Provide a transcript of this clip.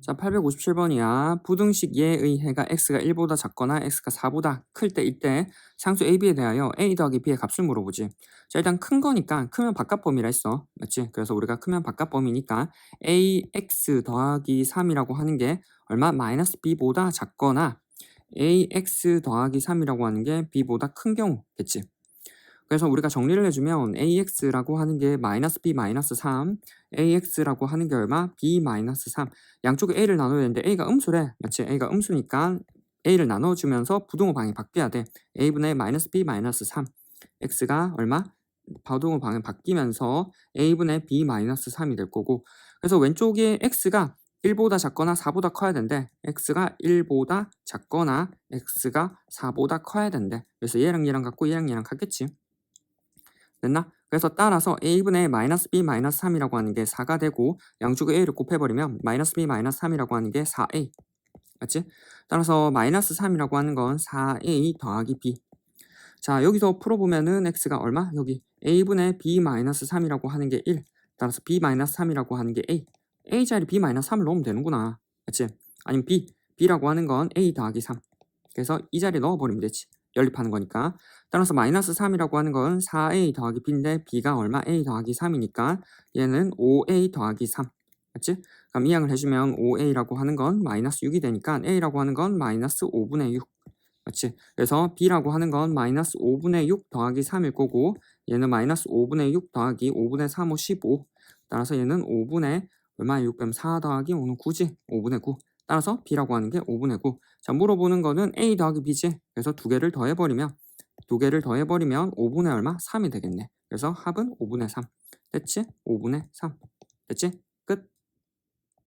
자, 857번이야. 부등식 예의 해가 x가 1보다 작거나 x가 4보다 클때 상수 ab에 대하여 a 더하기 b의 값을 물어보지. 자, 일단 큰 거니까 크면 바깥 범위라 했어. 맞지? 그래서 우리가 크면 바깥 범위니까 ax 더하기 3이라고 하는 게 얼마? 마이너스 b보다 작거나 ax 더하기 3이라고 하는 게 b보다 큰 경우겠지. 그래서 우리가 정리를 해주면 ax라고 하는 게 마이너스 b 마이너스 3, ax라고 하는 게 얼마? b 마이너스 3. 양쪽에 a를 나눠야 되는데 a가 음수래. 맞지? a가 음수니까 a를 나눠주면서 부동호 방이 바뀌어야 돼. a분의 마이너스 b 마이너스 3. x가 얼마? 부동호 방이 바뀌면서 a분의 b 마이너스 3이 될 거고 그래서 왼쪽에 x가 1보다 작거나 4보다 커야 된대. x가 1보다 작거나 x가 4보다 커야 된대. 그래서 얘랑 얘랑 같고 얘랑 얘랑 같겠지. 됐나? 그래서 따라서 a분의 마이너스 b 마이너스 3이라고 하는 게 4가 되고 양쪽에 a를 곱해버리면 마이너스 b 마이너스 3이라고 하는 게 4a 맞지? 따라서 마이너스 3이라고 하는 건 4a 더하기 b 자 여기서 풀어보면은 x가 얼마? 여기 a분의 b 마이너스 3이라고 하는 게 1 따라서 b 마이너스 3이라고 하는 게 a a 자리 b 마이너스 3을 넣으면 되는구나 맞지? 아니면 b b라고 하는 건 a 더하기 3 그래서 이 자리에 넣어버리면 되지 연립하는 거니까. 따라서 마이너스 3이라고 하는 건 4a 더하기 b인데 b가 얼마? a 더하기 3이니까 얘는 5a 더하기 3 맞지? 그럼 이항을 해주면 5a라고 하는 건 마이너스 6이 되니까 a라고 하는 건 마이너스 5분의 6 맞지? 그래서 b라고 하는 건 마이너스 5분의 6 더하기 3일 거고 얘는 마이너스 5분의 6 더하기 5분의 3, 5, 15 따라서 얘는 5분의 얼마 6 빼면 4 더하기 5는 9지. 5분의 9 따라서 b라고 하는 게 5분의 9 자, 물어보는 거는 a 더하기 b지. 그래서 두 개를 더해버리면 두 개를 더해버리면 5분의 얼마? 3이 되겠네. 그래서 합은 5분의 3. 됐지? 5분의 3. 됐지?